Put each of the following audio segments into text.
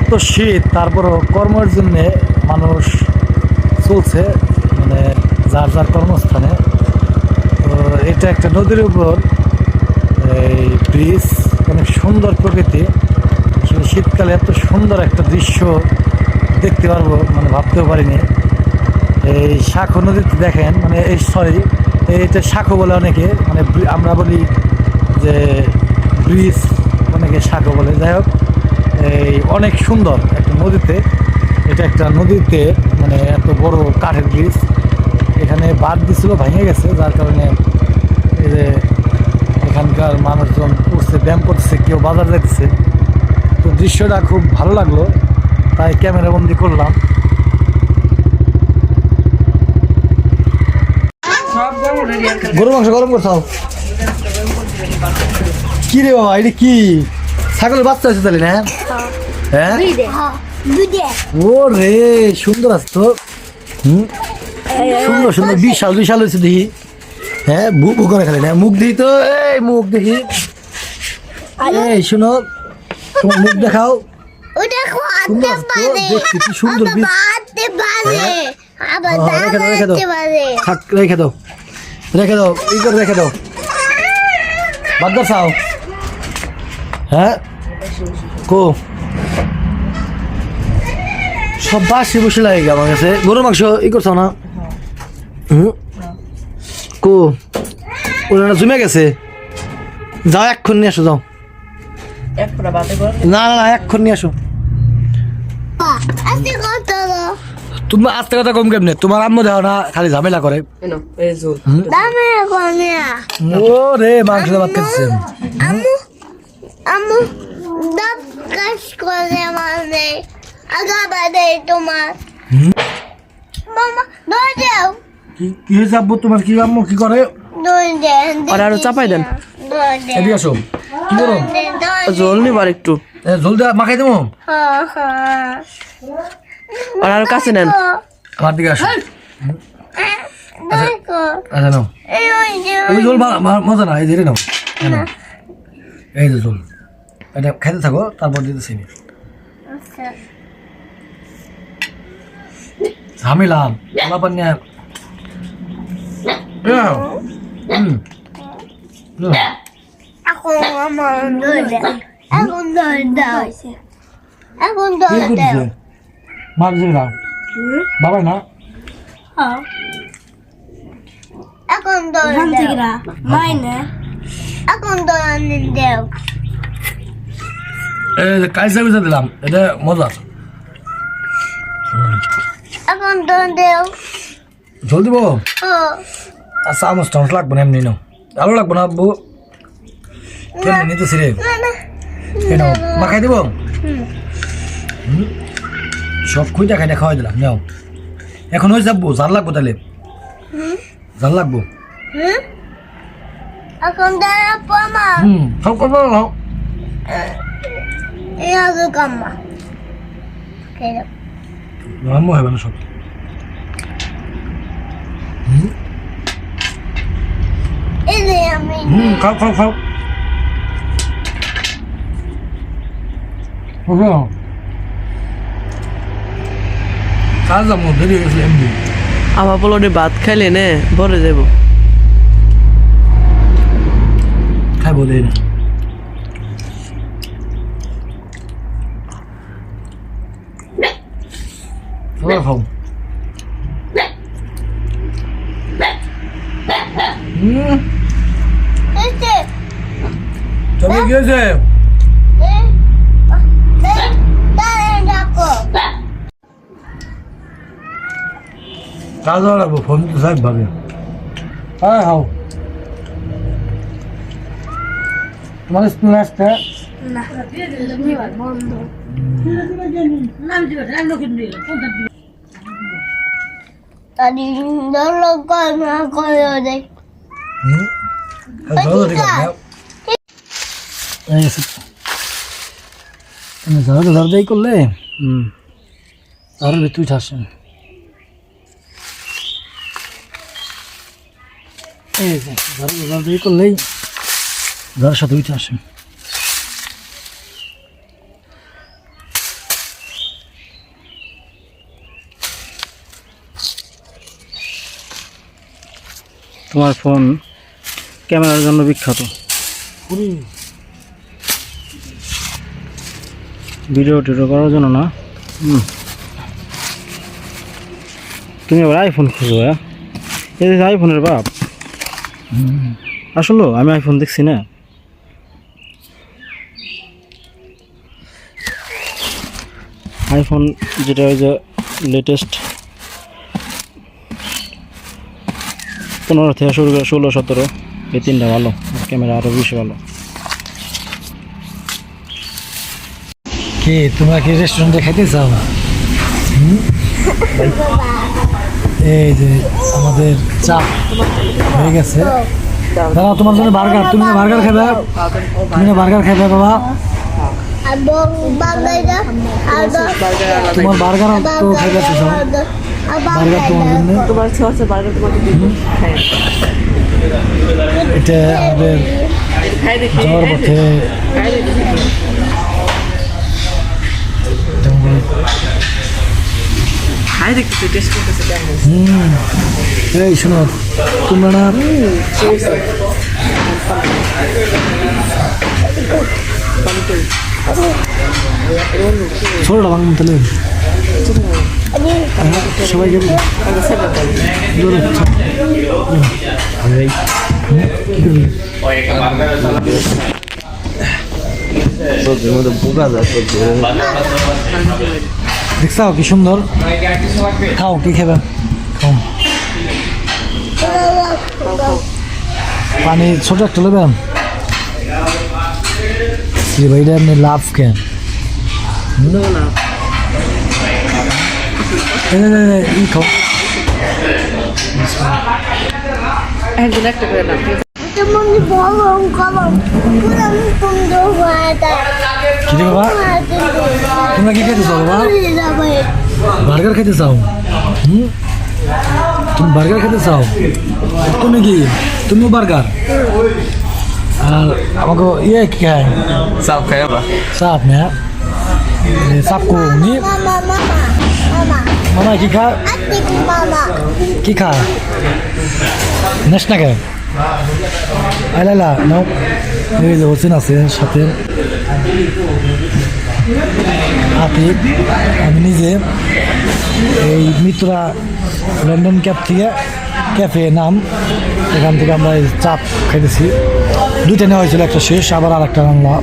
এত শীত, তারপরও কর্মের জন্য মানুষ চলছে মানে যার যার কর্মস্থানে। তো এটা একটা নদীর উপর, এই ব্রিজ, অনেক সুন্দর প্রকৃতি। শীতকালে এত সুন্দর একটা দৃশ্য দেখতে পারব মানে ভাবতেও পারিনি। এই শাখো নদীতে দেখেন মানে এই সরি এটা শাখো বলে অনেকে মানে আমরা বলি যে ব্রিজ, অনেকে শাখো বলে। যাই হোক এই অনেক সুন্দর একটা নদীতে। এটা একটা নদীতে মানে এত বড় কাঠের ব্রিজ এখানে বাদ দিছিল, ভেঙে গেছে, যার কারণে এই যে এখানকার মানুষজন উঠছে, ব্যায়াম করছে কেউ বাজার যাচ্ছে তো দৃশ্যটা খুব ভালো লাগল, তাই ক্যামেরা বন্দি করলাম। গরু মাংস গরম করছাও কি রে বাবা, এটা কি? ছাগলের বাচ্চা আছে তাহলে না? হ্যাঁ। ও রে সুন্দর আছে তো। হুম? সুন্দর সুন্দর বিশাল বিশাল হয়েছে দেখি। হ্যাঁ ভু করে খালি না? মুখ দেখি তো এই মুখ দেখি। এই শোনো তোমার মুখ দেখাও। সুন্দর সুন্দর হ্যাঁ, রেখে দাও, রেখে দাও। দাঁড়াতে পারে থাক রেখে দাও। রেখে দাও ই করে রেখে দাও। বাদ চাও হ্যাঁ? কো? সব বাসি বসে লাগে আমার কাছে। গরু মাংস ই করছ না? হুম? কো? ওরা জমে গেছে। যাও এক্ষণ নিয়ে আসো যাও। না না না এক্ষণ নিয়ে আসো। তুমি আস্তে কথা কম কেমনে? তোমার আম্মু দেখো না খালি ঝামেলা করে। ও রে মাংস ভাত খাচ্ছে আমু আমু দাব কাজ করে মানে আগা বাদে তোমার মামা দই দাও কি কি হয়েছে আব্বু তোমার কি আম্মু কি করে দই দেন আর আরও চাপাই দেন এদিকে আসো কি করো জল নিবার একটু এ, জল দিয়ে মাখাই দেবো হ্যাঁ হ্যাঁ আর আরও কাছে নেন আমার দিকে আসো আচ্ছা নাও এই জল মজা না এই ধরে নাও এই নাও। এই যে জল এটা খাইতে থাকো তারপর দিতেছি। আচ্ছা। ঝামেলাম আলা পান্না হুম। হুম। এখন আমার দই দাও। এখন দই দাও। এখন কি দই দাও। করতেছে মার দিবি না? হ্যাঁ। এখন দই মাইনে। এখন দই আনি দাও। কাইসা কুইসা দিলাম। এটা মজা এখন দই দাও। জল দিব? আর চামচ টামচ লাগবো না এমনি নাও। ভালো লাগবো না আব্বু? কেমনি নিতেছি রে? কেন মাখাই দিব। সব খুঁজা খাইটা খাওয়াই দিলাম নাও। এখন হয়ে যাব জাল লাগবো তাহলে। জাল লাগবো? এখন হুম সব করব নাও এই আগে কাম্মা খেয়ে আম্মু হবে না সব এই যে আমি হুম খাও খাও খাও হবে না কাজ যাব দেরি হয়ে গেছে এমনি আমার পোলটে ভাত খাইলে নে ভরে যাব খাই বলে না তোমরা খাও চলে গিয়েছে কাজ লাগবো ফোন তো সাহেব ভাবে হ্যাঁ হাও তোমার স্কুল আসতে Tadi dulu kan aku ada হুম কাজ ভালো ঠিক আছে এই আছে তুমি ঝাড়ু ঝাড়ু দেই করলে? হুম। ঝাড়ু তুই ঠাসেন এই ঝাড়ু ঝাড়ু দেই করলেই ঝাড়ুর সাথে উঠে আসেন তোমার ফোন ক্যামেরার জন্য বিখ্যাত। ভিডিও টিডিও করার জন্য না? তুমি আবার আইফোন খুঁজো হ্যাঁ? এই আইফোনের বাপ। আসলে আমি আইফোন দেখছি না। আইফোন যেটা ওই যে লেটেস্ট পনেরো থেকে শুরু করে ষোলো সতেরো এই তিনটা ভালো ক্যামেরা আরও বেশি ভালো। কি তোমরা কি রেস্টুরেন্টে খাইতে চাও? এই যে আমাদের চা হয়ে গেছে। দাদা তোমার জন্য বার্গার তুমি না বার্গার খাবে তুমি না বার্গার খাবে বাবা? তোমার বার্গার তো খাইতে চাও? বার্গার তোমার জন্য? তোমার ছোট ছোট বার্গার তোমাকে খাই এটা আমাদের খাই দেখি যাওয়ার পথে এই শোনো তোমরা না ছোটটা ভাঙুন তাহলে। হুম, কি সুন্দর? খাও কি খাবে? পানি ছোট একটা নেবেন কি ভাই এটা এমনি লাভ কেন? না। এই, এই, এই, এই, ই খাও একজন একটা করে নাম ঠিক আছে? Temen bolong kalau kurang tunggu ada. কি রে বাবা তোমরা কি খেতে চাও বাবা Tidak baik. বার্গার খেতে চাও হুম তুমি বার্গার খেতে চাও আর তুমি কি তুমিও বার্গার আর আমাকে ইয়ে কি খায় Sao kaya ba? চাপ না নি Mama mama mama. মামা কি খা কি খা নেস না কে আলালা নাও এই যে হোসেন আছে সাথে আতিক আমি নিজে এই মিত্রা লন্ডন ক্যাব থেকে ক্যাফে নাম এখান থেকে আমরা এই চাপ খাইতেছি দুইটা নেওয়া হয়েছিল একটা শেষ আবার আর একটা আনলাম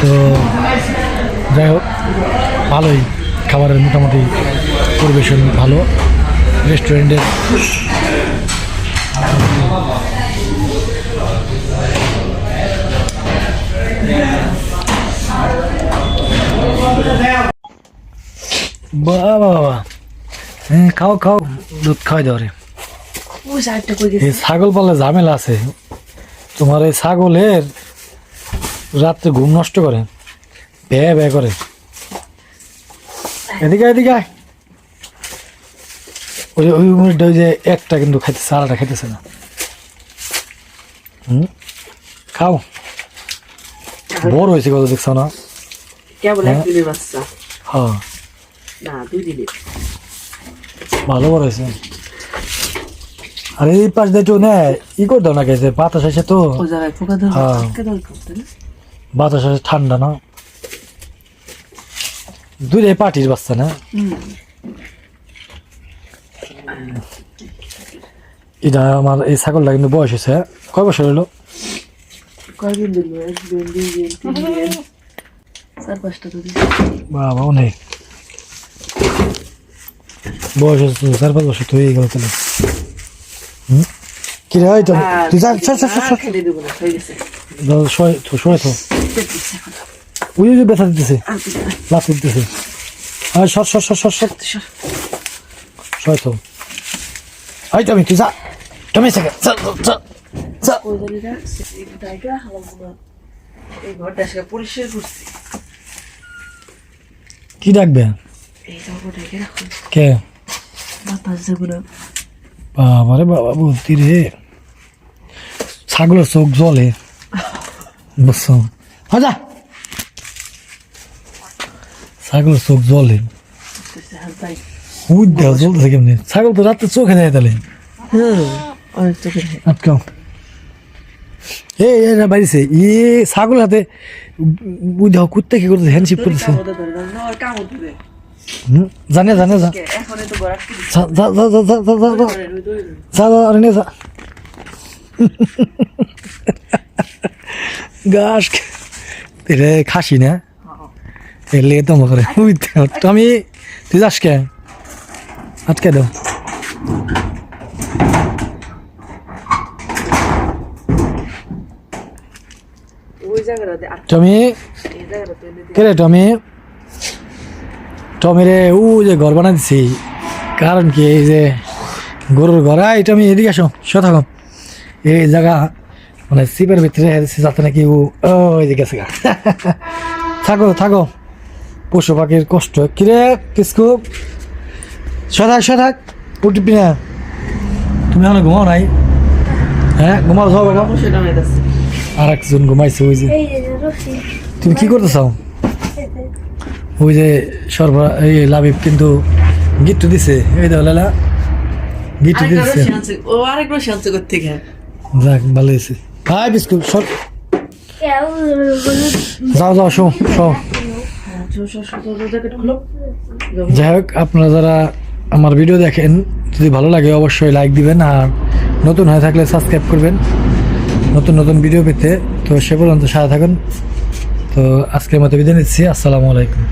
তো যাই হোক ভালোই খাবারের মোটামুটি পরিবেশন ভালো রেস্টুরেন্টের। বাবা বাবা হ্যাঁ খাও খাও দুধ খাওয়াই দাও রে। ওই সাইডটা কই গেছে? এই ছাগল পালে ঝামেলা আছে। তোমার এই ছাগলের রাত্রে ঘুম নষ্ট করে। বে বে করে। এদিকে এদিকে ওই যে- ওই মুরগিটা ওই যে একটা কিন্তু খাইতে সারাটা খাইতেছে না। হুম? খাও। বড় হয়েছে কত দেখছ না? হ্যাঁ। হ্যাঁ। ভালো বড় হয়েছে। আর এই পাশ দিয়ে নে ই করে দাও না গেছে বাতাস আসে তো। হ্যাঁ। বাতাস আসে ঠান্ডা না? দুইটাই পার্টির বাচ্চা না? এটা আমার এই ছাগলটা কিন্তু বয়স হয়েছে। কয় বছর হলো? বাবা অনেক। বয়স হচ্ছে চার পাঁচ বছর তো হয়ে গেল তাহলে। হুম? কি রে তুই যা সয় তো সয় তো। ওই যে ব্যথা দিতেছে। লাফ দিতেছে। আর সর সর সর সর সর। সয় তো এই তুমি তুই যা। তুমি সেকে ওই হালাবো এই ঘরটা আজকে পরিষ্কার করছি। কি ডাকবে? এই কে? বাতাস যাব বাবা রে বাবা রে। ছাগলের চোখ জলে। বুঝছ? হ্যাঁ যা ছাগলের চোখ জলে দেহ জ্বলতেছে কেমনি? ছাগল তো রাত্রে চোখে দেয় তাহলে। চোখের আটকাও। এই না বাড়িছে ই ছাগল হাতে বুঝ কুত্তে কি করতেছে? হ্যান্ডশিপ করতেছে। জানে জানে যা এখন যা যা যা যা যা যা যা যা। যা যা আরে নে যা। গাছ এটা খাসি না? এলে তো মনে করে আমি তুই যাস কে? আটকে দাও টমি? কে রে টমি? টমিরে ও যে ঘর বানা দিছি কারণ কি এই যে গরুর ঘর? এই টমি এদিকে আসো থাকো। এই জায়গা মানে সিপের ভিতরে যাতে নাকি ও ওই যে গেছে। থাকো থাকো। পশু পাখির কষ্ট। কিরে কিসকু? সদাক সদাক উঠবি না। তুমি এখন ঘুমাও নাই? হ্যাঁ ঘুমাও দাস আর একজন ঘুমাইছে ওই যে। তুমি কি করতে চাও ওই যে সরবরাহ এই লাভিব কিন্তু গিট্টু দিছে। এই দাও লালা। গিট্টু দিছে। ও আরেক রশি আনছে করতে গিয়ে যাক ভালো হয়েছে। হাই বিস্কুট সর। যাও যাও শো শো যাই হোক, আপনারা যারা আমার ভিডিও দেখেন, যদি ভালো লাগে অবশ্যই লাইক দিবেন আর নতুন হয়ে থাকলে সাবস্ক্রাইব করবেন। নতুন নতুন ভিডিও পেতে তো সে পর্যন্ত সাথে থাকুন। তো আজকের মতো বিদায় নিচ্ছি, আসসালামু আলাইকুম।